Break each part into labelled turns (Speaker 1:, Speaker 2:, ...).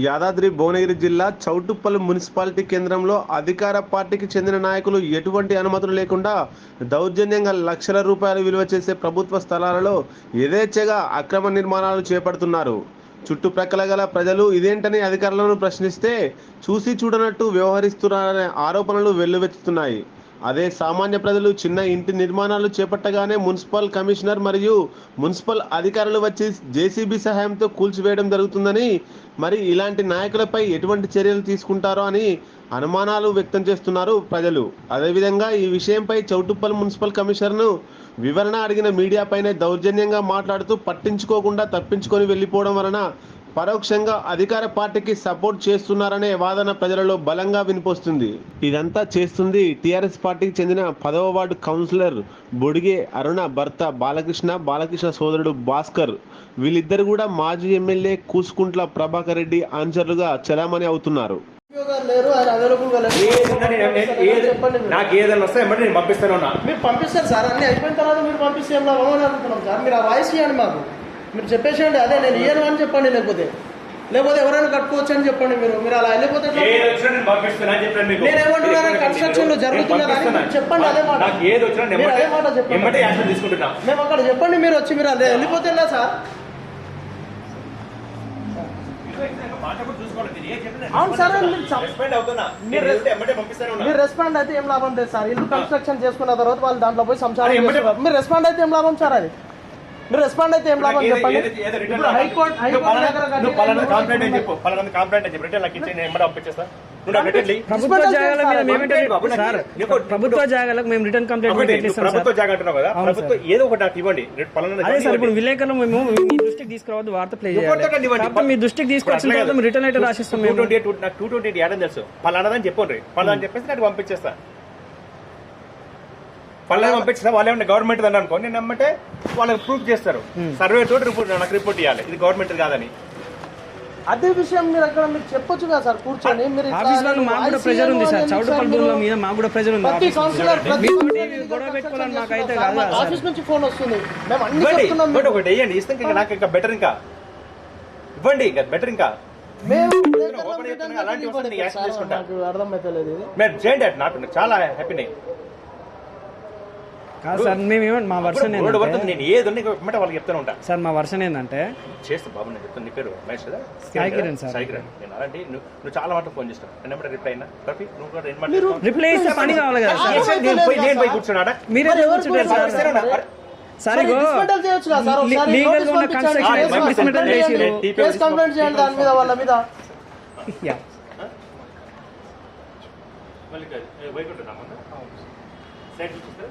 Speaker 1: యాదాద్రి భువనగిరి జిల్లా చౌటుప్పల్ మున్సిపాలిటీ కేంద్రంలో అధికార పార్టీకి చెందిన నాయకులు ఎటువంటి అనుమతులు లేకుండా దౌర్జన్యంగా లక్షల రూపాయలు విలువ చేసే ప్రభుత్వ స్థలాలలో యథేచ్ఛగా అక్రమ నిర్మాణాలు చేపడుతున్నారు. చుట్టుప్రక్కల గల ప్రజలు ఇదేంటని అధికారులను ప్రశ్నిస్తే చూసి చూడనట్టు వ్యవహరిస్తున్నారనే ఆరోపణలు వెల్లువెత్తుతున్నాయి. అదే సామాన్య ప్రజలు చిన్న ఇంటి నిర్మాణాలు చేపట్టగానే మున్సిపల్ కమిషనర్ మరియు మున్సిపల్ అధికారులు వచ్చి జేసీబీ సహాయంతో కూల్చివేయడం జరుగుతుందని మరి ఇలాంటి నాయకులపై ఎటువంటి చర్యలు తీసుకుంటారో అని అనుమానాలు వ్యక్తం చేస్తున్నారు ప్రజలు. అదేవిధంగా ఈ విషయంపై చౌటుప్పల్ మున్సిపల్ కమిషనర్ను వివరణ అడిగిన మీడియాపైనే దౌర్జన్యంగా మాట్లాడుతూ పట్టించుకోకుండా తప్పించుకొని వెళ్ళిపోవడం వలన పరోక్షంగా అధికార పార్టీకి సపోర్ట్ చేస్తున్నారనే వాదన ప్రజలలో బలంగా వినిపిస్తుంది. ఇదంతా చేస్తుంది టిఆర్ఎస్ పార్టీకి చెందిన పదవ వార్డు కౌన్సిలర్ బొడిగే అరుణ భర్త బాలకృష్ణ బాలకృష్ణ సోదరుడు భాస్కర్. వీళ్ళిద్దరు కూడా మాజీ ఎమ్మెల్యే కూసుకుంట్ల ప్రభాకర్ రెడ్డి ఆన్సర్లుగా చలామణి అవుతున్నారు.
Speaker 2: గారు లేరు ఆయన అవైలబుల్గా లేరు
Speaker 3: ఏదన్నా నేను- నేను- ఏది-
Speaker 2: చెప్పండి మీరు.
Speaker 3: నాకు ఏదైనా వస్తే నేను పంపిస్తాను
Speaker 2: మీరు పంపిస్తారు సార్ అన్ని అయిపోయిన తర్వాత మీరు పంపిస్తే సార్. మీరు ఆ వాయిస్ ఇవ్వండి మాకు. మీరు చెప్పేసేయండి అదే నేను ఇయ్యను అని చెప్పండి లేకపోతే లేకపోతే ఎవరైనా కట్టుకోవచ్చు అని చెప్పండి మీరు మీరు అలా వెళ్ళిపోతే ఎట్లా?
Speaker 3: ఏది వచ్చినా నేను పంపిస్తాను అని చెప్పాను మీకు
Speaker 2: నేను ఏమంటున్నాను?
Speaker 3: మీరు
Speaker 2: construction లో
Speaker 3: నేను
Speaker 2: జరుగుతున్నదా అని
Speaker 3: పంపిస్తున్నాను.
Speaker 2: చెప్పండి, అదే మాట. మీరు అదే మాట చెప్పండి. మేము అక్కడ చెప్పండి మీరు వచ్చి మీరు అదే వెళ్ళిపోతే సార్ అవును సార్, మీరు
Speaker 3: రెస్పాండ్
Speaker 2: అయితే ఏం లాభం లేదు సార్ ఇల్లు కన్స్ట్రక్షన్ చేసుకున్న తర్వాత వాళ్ళు దాంట్లో పోయి సంసారం. మీరు రెస్పాండ్ అయితే ఏం లాభం సార్ అది మీరు రెస్పాండ్ అయితే ఏం లాభం చెప్పండి. హైకోర్టు హైకోర్టు
Speaker 3: పలానా- పలానా కంప్లైంట్ అని. చెప్పు. పలానా కంప్లైంట్ అని చెప్పి. రిటర్న్ నాకు ఇచ్చి నేను పంపించేస్తా.
Speaker 4: ప్రభుత్వ సార్. ప్రభుత్వ జాగాలకు మేము రిటర్న్ కంప్లైంట్
Speaker 3: ప్రభుత్వ జాగా అంటున్నావు కదా?
Speaker 4: అవును
Speaker 3: ప్రభుత్వం ఏదో ఒకటి నాకు ఇవ్వండి. రేపు పలానా
Speaker 4: అదే
Speaker 3: జాగా
Speaker 4: సార్ ఇప్పుడు. విలేకరులు మేము మీ దృష్టికి తీసుకురావద్దు వార్త ప్లే చేయాలి. మీ దృష్టికి తీసుకొచ్చిన తర్వాత రిటర్న్ అయితే రాసిస్తాం
Speaker 3: టూ
Speaker 4: మేము.
Speaker 3: ట్వంటీ ఎయిట్ నాకు టూ ట్వంటీ ఎయిట్ ఏడని తెలుసు. పలానాదని చెప్పండి. పలానా అని చెప్పేసి నాకు పంపించేస్తా. పలానా పంపించిన వాళ్ళు ఏమన్నా గవర్నమెంట్ అని అనుకో. నేను నమ్మంటే వాళ్ళకి ప్రూఫ్ చేస్తారు. సర్వే తోటి రిపోర్ట్ నాకు రిపోర్ట్ ఇవ్వాలి ఇది గవర్నమెంట్ కాదని.
Speaker 2: అదే విషయం మీరు అక్కడ మీరు చెప్పొచ్చు కదా సార్ కూర్చొని. మీరు
Speaker 4: ఆఫీస్ వాళ్ళు మాకు కూడా ప్రెజర్ ఉంది సార్. చౌటపల్ భూముల మీద మాకు కూడా ప్రెజర్ ఉంది.
Speaker 2: ప్రతి కౌన్సిలర్ ప్రతి
Speaker 4: గొడవ పెట్టుకోవాలని
Speaker 2: సార్.
Speaker 4: కాదు సార్.
Speaker 2: ఆఫీస్ నుంచి ఫోన్ వస్తుంది. మేము అన్ని చెప్తున్నాం మీకు.
Speaker 3: ఒకటి వేయండి. ఇస్తే ఇంకా నాకు ఇంకా బెటర్ ఇంకా. ఇవ్వండి ఇంకా బెటర్ ఇంకా.
Speaker 2: మేము
Speaker 3: అలాంటి వస్తే నేను యాక్షన్.
Speaker 2: నాకు అర్థమైతలేదు ఇది.
Speaker 3: మీరు చేయండి నాకు చాలా హ్యాపీ
Speaker 4: కాదు సార్ మేము ఏమంటే మా వర్షన్ ఏంటంటే
Speaker 3: నేను ఏది ఉన్నా ఇవ్వమంటే వాళ్ళకి చెప్తాను ఉంటా.
Speaker 4: సార్ మా వర్షన్ ఏంటంటే
Speaker 3: చేస్తా బాబు నేను చెప్తాను నీ పేరు మహేష్ కదా?
Speaker 4: సాయి కిరణ్ సార్.
Speaker 3: సాయి కిరణ్. నేను అలాంటి నువ్వు చాలా మాట ఫోన్ చేస్తాను నేను ఎప్పుడు రిప్లై అయినా? రఫీ నువ్వు కూడా రెండు
Speaker 2: మీరు-
Speaker 3: మాటలు
Speaker 4: రిప్లై ఇస్తే పని కావాలి కదా సార్.
Speaker 3: నేను పోయి నేను పోయి కూర్చున్నాడా?
Speaker 4: మీరే కూర్చుంటారు సార్? సార్ లీగల్ ఉన్న. కన్స్ట్రక్షన్
Speaker 2: కేసు
Speaker 3: చేసి
Speaker 2: కంప్లైంట్
Speaker 4: dismantle
Speaker 2: చేయండి.
Speaker 3: చేసి
Speaker 2: కేసు కంప్లైంట్ చేయండి దాని మీద వాళ్ళ మీద.
Speaker 4: యా.
Speaker 3: మళ్ళీ వైకుంటున్నాం సైడ్ చూపిస్తా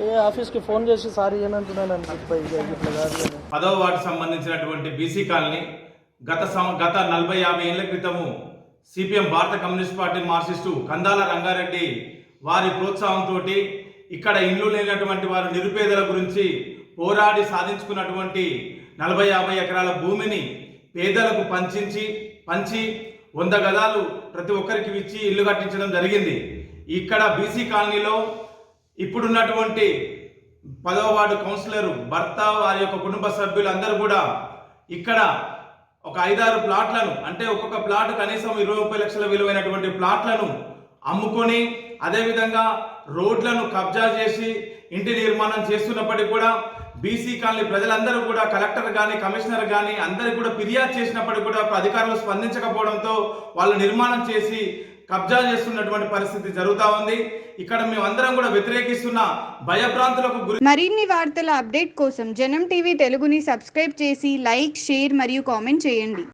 Speaker 2: ఏ ఫోన్ చేసి సారీ ఏమంటున్నాను
Speaker 5: పదవ వార్డు సంబంధించినటువంటి బీసీ కాలనీ గత సం- గత నలభై యాభై ఏళ్ళ క్రితము సిపిఎం భారత communist party marxist Kandala Rangareddy వారి ప్రోత్సాహంతో ఇక్కడ ఇండ్లు లేనటువంటి వారు నిరుపేదల గురించి పోరాడి సాధించుకున్నటువంటి నలభై యాభై ఎకరాల భూమిని పేదలకు పంచించి పంచి వంద గదాలు ప్రతి ఒక్కరికి ఇచ్చి ఇల్లు కట్టించడం జరిగింది. ఇక్కడ బీసీ కాలనీలో ఇప్పుడున్నటువంటి పదవ వార్డు కౌన్సిలర్ భర్త వారి యొక్క కుటుంబ సభ్యులందరూ కూడా ఇక్కడ ఒక ఐదారు ప్లాట్లను అంటే ఒక్కొక్క ప్లాట్ కనీసం ఇరవై ముప్పై లక్షల విలువైనటువంటి ప్లాట్లను అమ్ముకొని అదేవిధంగా రోడ్లను కబ్జా చేసి ఇంటి నిర్మాణం చేస్తున్నప్పటికీ కూడా బీసీ కాలనీ ప్రజలందరూ కూడా కలెక్టర్ కానీ కమిషనర్ కానీ అందరికీ కూడా ఫిర్యాదు చేసినప్పటికీ కూడా అధికారులు స్పందించకపోవడంతో వాళ్ళు నిర్మాణం చేసి కబ్జా చేస్తున్నటువంటి పరిస్థితి జరుగుతా ఉంది. ఇక్కడ మేమందరం కూడా వ్యతిరేకిస్తున్న భయభ్రాంతులకు గురి
Speaker 6: మరిన్ని వార్తల అప్డేట్ కోసం జనం టీవీ తెలుగుని సబ్స్క్రైబ్ చేసి లైక్ షేర్ మరియు కామెంట్ చేయండి.